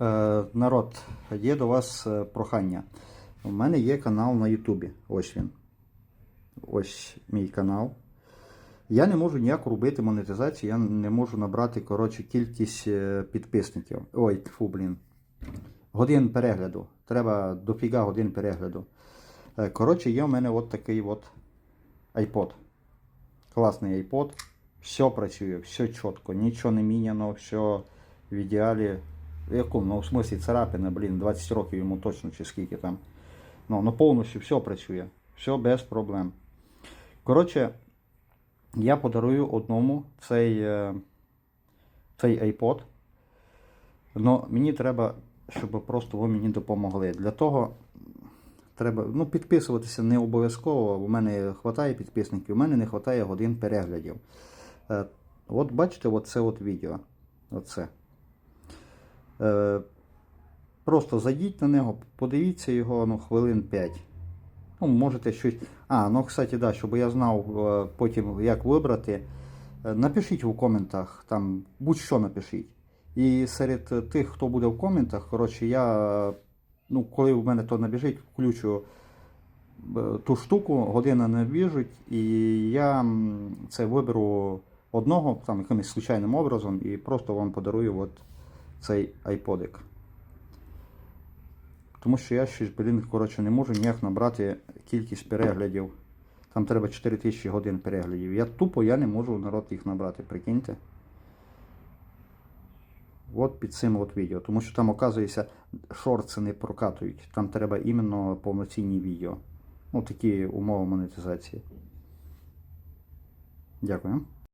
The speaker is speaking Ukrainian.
Е, народ, є до вас е, прохання. У мене є канал на Ютубі. Ось він. Ось мій канал. Я не можу ніяк робити монетизацію, я не можу набрати коротше, кількість е, підписників. Ой, фу, блін. Годин перегляду. Треба дофіга годин перегляду. Коротше, є у мене от такий от iPod. Класний iPod. Все працює, все чітко, нічого не міняно, все в ідеалі. В якому? Ну, в смислі царапина, блін, 20 років йому точно чи скільки там. Ну, ну повністю все працює. Все без проблем. Коротше, я подарую одному цей, е, цей iPod. Но мені треба, щоб просто ви мені допомогли. Для того треба ну, підписуватися не обов'язково. У мене вистачає підписників, у мене не вистачає годин переглядів. Е, От бачите, оце от відео. Оце. Е, Просто зайдіть на нього, подивіться його ну, хвилин 5. Ну, можете щось. А, ну, кстати, да, щоб я знав е, потім, як вибрати. е, Напишіть у коментах, там будь-що напишіть. І серед тих, хто буде в коментах, коротше, я, ну, коли в мене то набіжить, включу ту штуку, година набіжить, і я це виберу одного, там якимось случайним образом, і просто вам подарую от цей айподик. Тому що я щось, блін, коротше, не можу ніяк набрати кількість переглядів. Там треба 4000 годин переглядів. Я тупо я не можу народ їх набрати, прикиньте. От під цим от відео. Тому що там, оказується, шорти не прокатують. Там треба іменно повноцінні відео. Ну, такі умови монетизації. Дякую.